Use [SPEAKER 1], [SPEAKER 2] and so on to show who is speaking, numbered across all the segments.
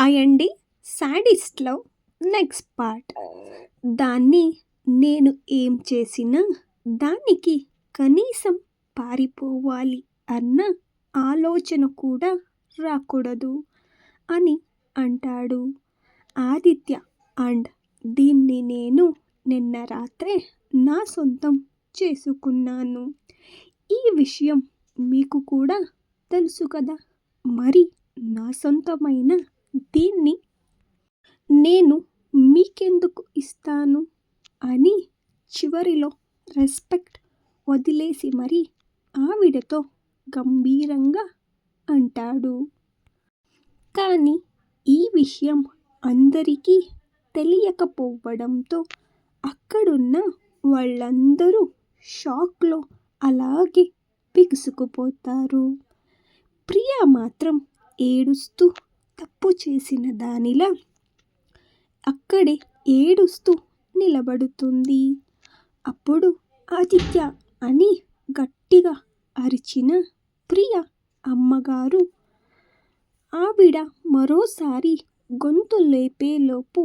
[SPEAKER 1] అయండి శాడిస్ట్లో next part. దాన్ని నేను ఏం చేసినా దానికి కనీసం పారిపోవాలి అన్న ఆలోచన కూడా రాకూడదు అని అంటాడు ఆదిత్య. అండ్ దీన్ని నేను నిన్న రాత్రే నా సొంతం చేసుకున్నాను. ఈ విషయం మీకు కూడా తెలుసు కదా. మరి నా సొంతమైన దీన్ని నేను మీకెందుకు ఇస్తాను అని చివరిలో రెస్పెక్ట్ వదిలేసి మరి ఆవిడతో గంభీరంగా అంటాడు. కానీ ఈ విషయం అందరికీ తెలియకపోవడంతో అక్కడున్న వాళ్ళందరూ షాక్లో అలాగే బిగుసుకుపోతారు. ప్రియా మాత్రం ఏడుస్తూ తప్పు చేసిన దానిలా అక్కడే ఏడుస్తూ నిలబడుతుంది. అప్పుడు ఆదిత్య అని గట్టిగా అరిచిన ప్రియ అమ్మగారు ఆవిడ మరోసారి గొంతు లేపేలోపు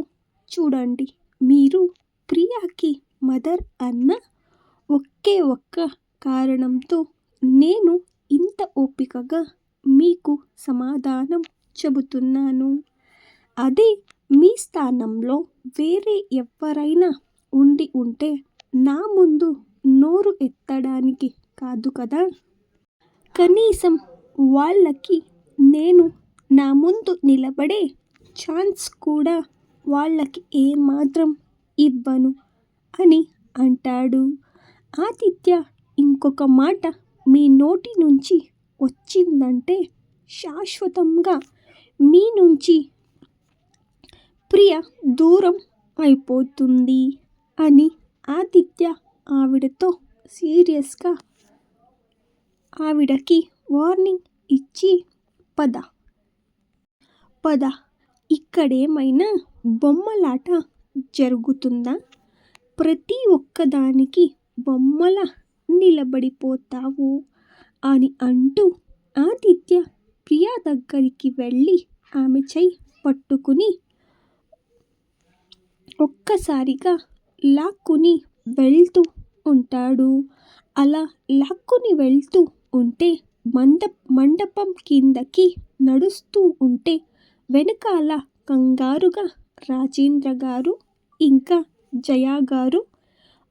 [SPEAKER 1] చూడండి మీరు ప్రియాకి మదర్ అన్న ఒకే ఒక్క కారణంతో నేను ఇంత ఓపికగా మీకు సమాధానం చెబుతున్నాను. అదే మీ స్థానంలో వేరే ఎవరైనా ఉండి ఉంటే నా ముందు నోరు ఎత్తడానికి కాదు కదా? కనీసం వాళ్ళకి నేను నా ముందు నిలబడే ఛాన్స్ కూడా వాళ్ళకి ఏమాత్రం ఇవ్వను అని అంటాడు. ఆతిథ్య ఇంకొక మాట మీ నోటి నుంచి వచ్చిందంటే శాశ్వతంగా మీ నుంచి ప్రియ దూరం అయిపోతుంది అని ఆదిత్య ఆవిడతో సీరియస్గా ఆవిడకి వార్నింగ్ ఇచ్చి పద పద ఇక్కడేమైనా బొమ్మలాట జరుగుతుందా? ప్రతి ఒక్కదానికి బొమ్మల నిలబడిపోతావు అని అంటూ ఆదిత్య ప్రియా దగ్గరికి వెళ్ళి ఆమె చెయ్యి పట్టుకుని ఒక్కసారిగా లాక్కుని వెళ్తూ ఉంటాడు. అలా లాక్కుని వెళ్తూ ఉంటే మండ మండపం కిందకి నడుస్తూ ఉంటే వెనకాల కంగారుగా రాజేంద్ర గారు ఇంకా జయా గారు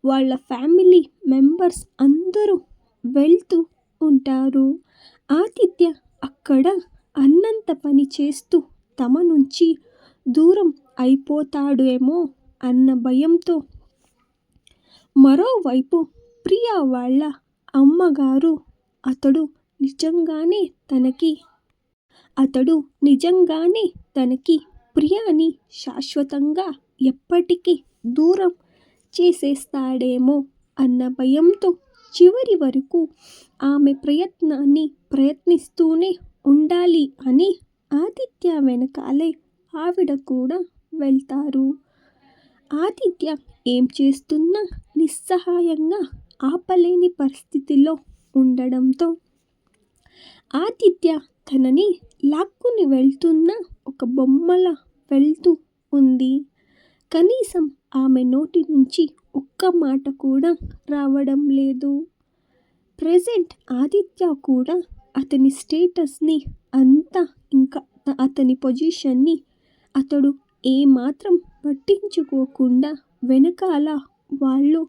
[SPEAKER 1] వాళ్ళ ఫ్యామిలీ మెంబర్స్ అందరూ వెళ్తూ ఉంటారు. ఆతిథ్య అక్కడ అన్నంత పని చేస్తూ తమ నుంచి దూరం అయిపోతాడేమో అన్న భయంతో మరోవైపు ప్రియా వాళ్ళ అమ్మగారు అతడు నిజంగానే తనకి అతడు నిజంగానే తనకి ప్రియాని శాశ్వతంగా ఎప్పటికీ దూరం చేసేస్తాడేమో అన్న భయంతో చివరి వరకు ఆమె ప్రయత్నాన్ని ప్రయత్నిస్తూనే ఉండాలి అని ఆదిత్య వెనకాలే ఆవిడ కూడా వెళ్తారు. ఆదిత్య ఏం చేస్తున్నా నిస్సహాయంగా ఆపలేని పరిస్థితిలో ఉండడంతో ఆదిత్య తనని లాక్కుని వెళ్తున్న ఒక బొమ్మల వెళ్తూ ఉంది. కనీసం ఆమె నోటి నుంచి ఒక్క మాట కూడా రావడం లేదు. ప్రజెంట్ ఆదిత్య కూడా అతని స్టేటస్ని అంతా ఇంకా అతని పొజిషన్ని అతడు ఏమాత్రం పట్టించుకోకుండా వెనకాల వాళ్ళు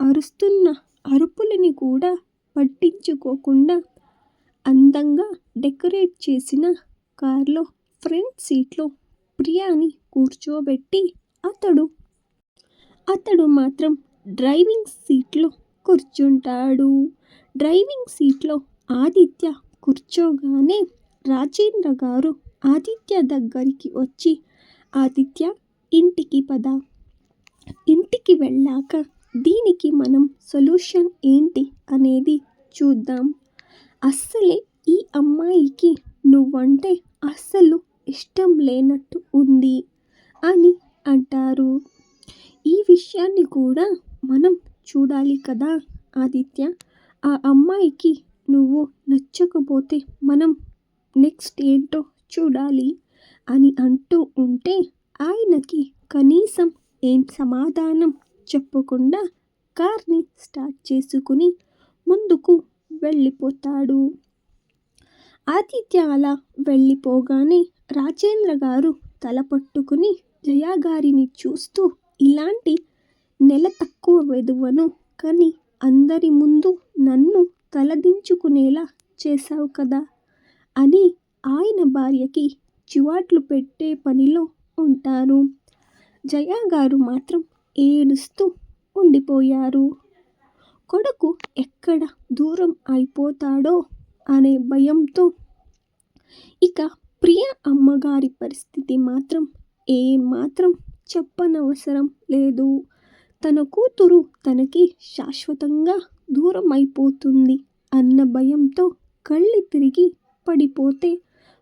[SPEAKER 1] అరుస్తున్న అరుపులని కూడా పట్టించుకోకుండా అందంగా డెకరేట్ చేసిన కార్లో ఫ్రంట్ సీట్లో ప్రియాని కూర్చోబెట్టి అతడు అతడు మాత్రం డ్రైవింగ్ సీట్లో కూర్చుంటాడు. డ్రైవింగ్ సీట్లో ఆదిత్య కూర్చోగానే రాజేంద్ర గారు ఆదిత్య దగ్గరికి వచ్చి ఆదిత్య ఇంటికి పద. ఇంటికి వెళ్ళాక దీనికి మనం సొల్యూషన్ ఏంటి అనేది చూద్దాం. అస్సలే ఈ అమ్మాయికి నువ్వంటే అస్సలు ఇష్టం లేనట్టు ఉంది అని అంటారు. ఈ విషయాన్ని కూడా మనం చూడాలి కదా ఆదిత్య. ఆ అమ్మాయికి నువ్వు నచ్చకపోతే మనం నెక్స్ట్ ఏంటో చూడాలి అని అంటూ ఉంటే ఆయనకి కనీసం ఏం సమాధానం చెప్పకుండా కార్ని స్టార్ట్ చేసుకుని ముందుకు వెళ్ళిపోతాడు. ఆదిత్య అలా వెళ్ళిపోగానే రాజేంద్ర గారు తల పట్టుకుని జయాగారిని చూస్తూ ఇలాంటి నెల తక్కువ వెధువను కానీ అందరి ముందు నన్ను తలదించుకునేలా చేశావు కదా? అని ఆయన భార్యకి చివాట్లు పెట్టే పనిలో ఉంటారు. జయా గారు మాత్రం ఏడుస్తూ ఉండిపోయారు. కొడుకు ఎక్కడ దూరం అయిపోతాడో అనే భయంతో ఇక ప్రియ అమ్మగారి పరిస్థితి మాత్రం ఏమాత్రం చెప్పనవసరం లేదు. తన కూతురు తనకి శాశ్వతంగా దూరం అయిపోతుంది అన్న భయంతో కళ్ళు తిరిగి పడిపోతే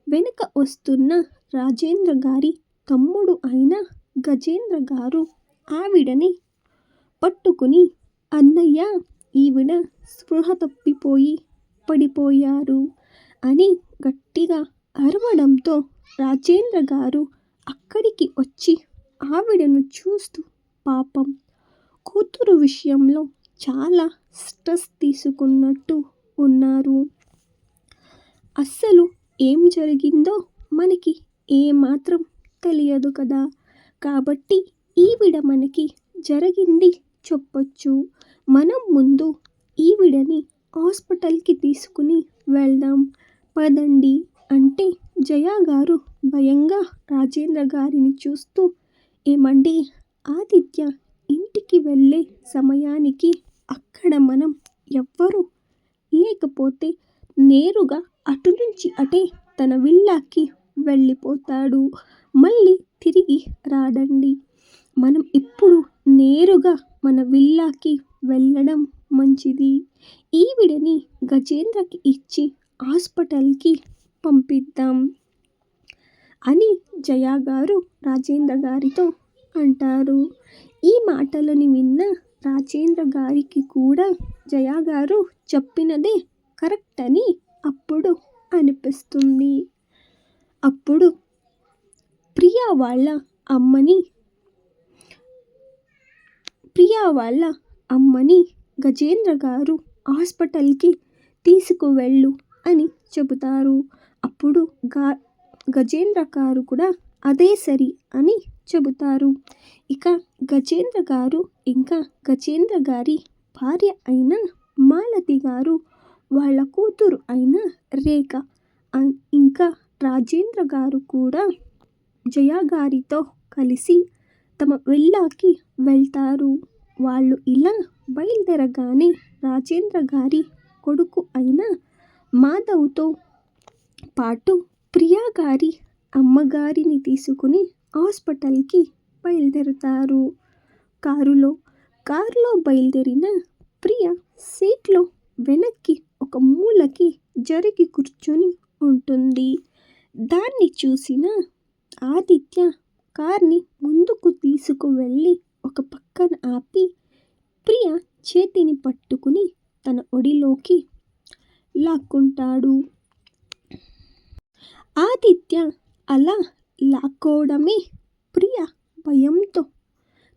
[SPEAKER 1] వెనుక వస్తున్న రాజేంద్ర గారి తమ్ముడు అయిన గజేంద్ర గారు ఆవిడని పట్టుకుని అన్నయ్య ఈవిడ స్పృహ తప్పిపోయి పడిపోయారు అని గట్టిగా అరవడంతో రాజేంద్ర గారు అక్కడికి వచ్చి ఆవిడను చూస్తూ పాపం కూతురు విషయంలో చాలా స్ట్రెస్ తీసుకున్నట్టు ఉన్నారు. అస్సలు ఏం జరిగిందో మనకి ఏమాత్రం తెలియదు కదా. కాబట్టి ఈవిడ మనకి జరిగింది చెప్పొచ్చు. మనం ముందు ఈవిడని హాస్పిటల్కి తీసుకుని వెళ్దాం. పదండి. అంటే జయా గారు భయంగా రాజేంద్ర గారిని చూస్తూ ఏమండి? ఆదిత్య ఇంటికి వెళ్ళే సమయానికి అక్కడ మనం ఎవ్వరూ లేకపోతే నేరుగా అటు నుంచి అటే తన విల్లాకి వెళ్ళిపోతాడు. మళ్ళీ తిరిగి రాడండి. మనం ఇప్పుడు నేరుగా మన విల్లాకి వెళ్ళడం మంచిది. ఈవిడని గజేంద్రకి ఇచ్చి హాస్పిటల్కి పంపిద్దాం. అని జయా గారు రాజేంద్ర గారితో అంటారు. ఈ మాటలను విన్న రాజేంద్ర గారికి కూడా జయా గారు చెప్పినదే కరెక్ట్ అని అప్పుడు అనిపిస్తుంది. అప్పుడు ప్రియా వాళ్ళ అమ్మని ప్రియా వాళ్ళ అమ్మని గజేంద్ర గారు హాస్పిటల్కి తీసుకువెళ్ళు అని చెబుతారు. అప్పుడు గా గజేంద్ర గారు కూడా అదే సరి అని చెబుతారు. ఇక గజేంద్ర గారు ఇంకా గజేంద్ర గారి భార్య అయిన మాలతి గారు వాళ్ళ కూతురు అయిన రేఖ ఇంకా రాజేంద్ర గారు కూడా జయా గారితో కలిసి తమ వెళ్ళాకి వెళ్తారు. వాళ్ళు ఇలా బయలుదేరగానే రాజేంద్ర గారి కొడుకు అయిన మాధవ్తో పాటు ప్రియా గారి అమ్మగారిని తీసుకుని హాస్పిటల్కి బయలుదేరుతారు. కారులో కారులో బయలుదేరిన ప్రియ సీట్లో వెనక్కి ఒక మూలకి జరిగి కూర్చొని ఉంటుంది. దాన్ని చూసిన ఆదిత్య కార్ని ముందుకు తీసుకువెళ్ళి ఒక పక్కన ఆపి ప్రియ చేతిని పట్టుకుని తన ఒడిలోకి లాక్కుంటాడు. ఆదిత్య అలా లాక్కోవడమే ప్రియ భయంతో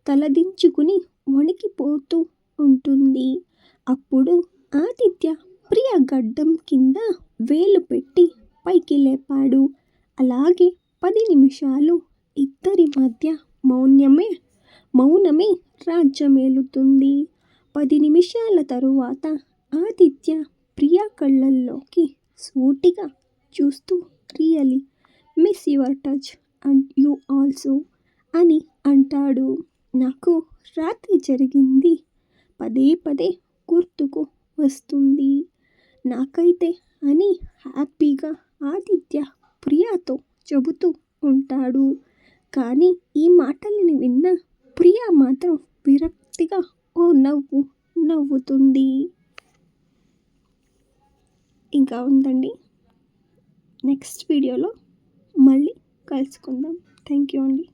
[SPEAKER 1] తలదించుకుని వణికిపోతూ ఉంటుంది. అప్పుడు ఆదిత్య ప్రియ గడ్డం కింద వేలు పెట్టి పైకి లేపాడు. అలాగే పది నిమిషాలు ఇద్దరి మధ్య మౌన్యమే మౌనమే రాజ్యమేలుతుంది. పది నిమిషాల తరువాత ఆదిత్య ప్రియా కళ్ళల్లోకి సూటిగా చూస్తూ really miss your touch and you also అని అంటాడు. నాకు రాత్రి జరిగింది. పదే పదే గుర్తుకు వస్తుంది. నాకైతే అని హ్యాపీగా ఆదిత్య ప్రియాతో చెబుతూ ఉంటాడు. కానీ ఈ మాటలను విన్న ప్రియా మాత్రం విరక్తిగా ఓ నవ్వు నవ్వుతుంది. ఇంకా ఉందండి? నెక్స్ట్ వీడియోలో మళ్ళీ కలుసుకుందాం. థ్యాంక్ యూ అండి.